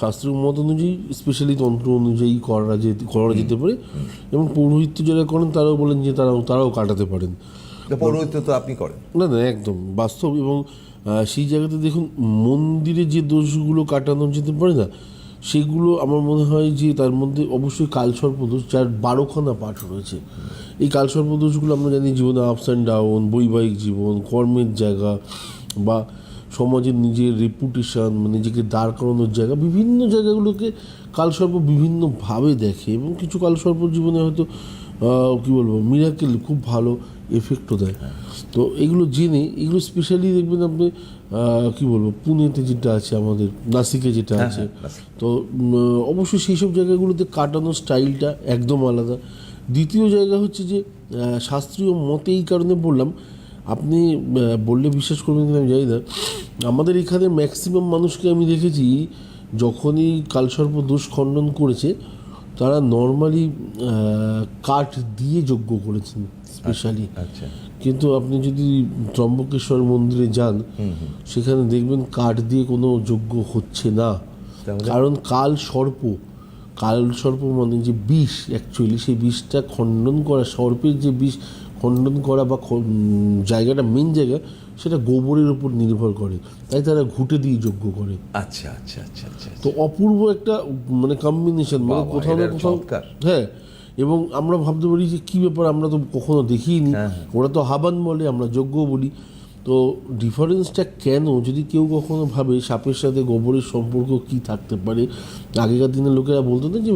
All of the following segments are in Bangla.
শাস্ত্রীয় মত অনুযায়ী স্পেশালি তন্ত্র অনুযায়ী করা যেতে করা যেতে পারে। এবং পৌরোহিত্য যারা করেন তারাও বলেন যে তারাও তারাও কাটাতে পারেন। পৌরোহিত্য তো আপনি করেন। না না একদম বাস্তব। এবং সেই জায়গাতে দেখুন মন্দিরে যে দোষগুলো কাটানো যেতে পারে না সেগুলো আমার মনে হয় যে তার মধ্যে অবশ্যই কালসর্প দোষ যার বারোখানা পাঠ রয়েছে। এই কালসর্প দোষগুলো আমরা জানি জীবনে আপস অ্যান্ড ডাউন বৈবাহিক জীবন কর্মের জায়গা বা সমাজের নিজের রেপুটেশন মানে নিজেকে দাঁড় করানোর জায়গা বিভিন্ন জায়গাগুলোকে কালসর্প বিভিন্নভাবে দেখে এবং কিছু কালসর্প জীবনে হয়তো কি বলব মিরাকেল খুব ভালো এফেক্টও দেয়। তো এগুলো জেনে এগুলো স্পেশালি দেখবেন আপনি কি বলব পুনেতে যেটা আছে আমাদের নাসিকে যেটা আছে তো অবশ্যই সেই সব জায়গাগুলোতে কাটানোর স্টাইলটা একদম আলাদা। দ্বিতীয় জায়গা হচ্ছে যে শাস্ত্রীয় মতে এই কারণে বললাম আপনি বললে বিশ্বাস করবেন কিনা আমি জানি না। আমাদের এখানে ম্যাক্সিমাম মানুষকে আমি দেখেছি যখনই কালসর্প দোষ খণ্ডন করেছে তারা নর্মালি কাঠ দিয়ে যজ্ঞ করেছেন স্পেশালি আচ্ছা কিন্তু আপনি যদি ত্রম্বকেশ্বর মন্দিরে যান সেখানে দেখবেন কাঠ দিয়ে কোনো যজ্ঞ হচ্ছে না। কারণ কাল সর্প কাল সর্প মানে যে বিষ অ্যাকচুয়ালি সেই বিষটা খণ্ডন করা সর্পের যে বিষ খণ্ডন করা বা জায়গাটা মেন জায়গা সেটা গোবরের উপর নির্ভর করে। তাই তারা ঘুটে দিয়ে যজ্ঞ করে। আচ্ছা আচ্ছা আচ্ছা আচ্ছা তো অপূর্ব একটা মানে কম্বিনেশন মানে কোথাও না কোথাও হ্যাঁ এবং আমরা ভাবতে পারি যে কী ব্যাপার আমরা তো কখনো দেখিনি। হ্যাঁ, ওরা তো হাবান বলে আমরা যজ্ঞ বলি। তো ডিফারেন্সটা কেন? যদি কেউ কখনো ভাবে সাপের সাথে গোবরের সম্পর্ক কি থাকতে পারে? আগেকার দিনের লোকেরা বলতো না যে,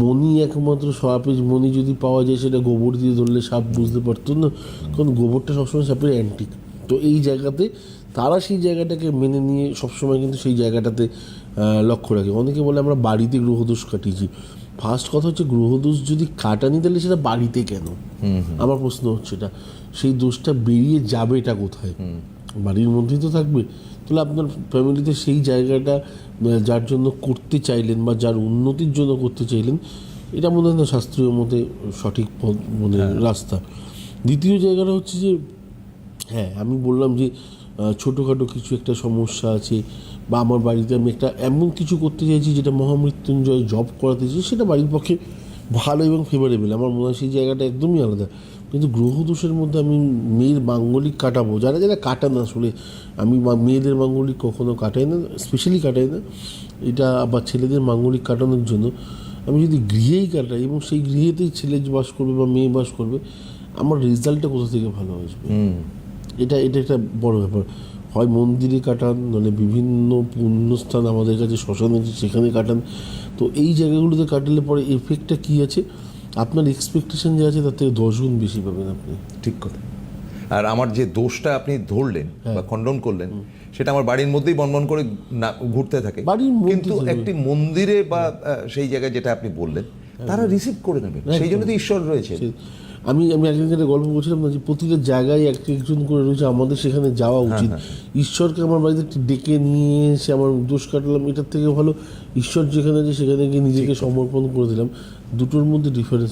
মণি একমাত্র সাপের মণি যদি পাওয়া যায়, সেটা গোবর দিয়ে ধরলে সাপ বুঝতে পারতো না। কারণ গোবরটা সবসময় সাপের অ্যান্টিক তো এই জায়গাতে তারা সেই জায়গাটাকে মেনে নিয়ে সবসময় কিন্তু সেই জায়গাটাতে লক্ষ্য রাখে। অনেকে বলে আমরা বাড়িতে গ্রহদোষ কাটিয়েছি। ফার্স্ট কথা হচ্ছে গ্রহদোষ যদি কাটানি তাহলে সেটা বাড়িতে কেন? আমার প্রশ্ন হচ্ছে এটা। সেই দোষটা বেরিয়ে যাবে এটা কোথায়? বাড়ির মধ্যেই তো থাকবে। তাহলে আপনার ফ্যামিলিতে সেই জায়গাটা যার জন্য করতে চাইলেন বা যার উন্নতির জন্য করতে চাইলেন এটা মনে হয় না শাস্ত্রীয় মতে সঠিক পথ মানে রাস্তা। দ্বিতীয় জায়গাটা হচ্ছে যে হ্যাঁ আমি বললাম যে ছোটোখাটো কিছু একটা সমস্যা আছে বা আমার বাড়িতে আমি একটা এমন কিছু করতে চাইছি যেটা মহামৃত্যুঞ্জয় জব করাতে চাই সেটা বাড়ির পক্ষে ভালো এবং ফেভারেবল আমার মনে হয় সেই জায়গাটা একদমই আলাদা। কিন্তু গ্রহদোষের মধ্যে আমি মেয়ের মাঙ্গলিক কাটাবো। যারা যারা কাটান না আসলে আমি মেয়েদের মাঙ্গলিক কখনো কাটাই না স্পেশালি কাটাই না। এটা আবার ছেলেদের মাঙ্গলিক কাটানোর জন্য আমি যদি গৃহেই কাটাই এবং সেই গৃহেতেই ছেলে বাস করবে বা মেয়ে বাস করবে আমার রেজাল্টটা কোথা থেকে ভালো আসবে? এটা এটা একটা বড় ব্যাপার। হয় মন্দিরে কাটান নাহলে বিভিন্ন পুণ্যস্থান আমাদের কাছে শ্মশান আছে সেখানে কাটান। তো এই জায়গাগুলোতে কাটালে পরে এফেক্টটা কী আছে? আপনার এক্সপেকটেশন যে আছে তার থেকে দশ গুণ বেশি পাবেন আপনি। ঠিক কথা। আর আমার যে দোষটা আপনি ধরলেন হ্যাঁ। বা খণ্ডন করলেন সেটা আমার বাড়ির মধ্যেই বনবন করে না ঘুরতে থাকে। বাড়ির কিন্তু একটি মন্দিরে বা সেই জায়গায় যেটা আপনি বললেন তারা রিসিভ করে নেবেন। সেই জন্য তো ঈশ্বর রয়েছে আমি আমি একদিন একটা গল্প বলছিলাম না যে প্রতিটা জায়গায় এক একজন করে রয়েছে আমাদের সেখানে যাওয়া উচিত। ঈশ্বরকে আমার বাড়িতে একটু ডেকে নিয়ে এসে আমার দোষ কাটলাম এটার থেকে ভালো। ঈশ্বর যেখানে আছে সেখানে গিয়ে নিজেকে সমর্পণ করে দিলাম। দুটোর মধ্যে ডিফারেন্স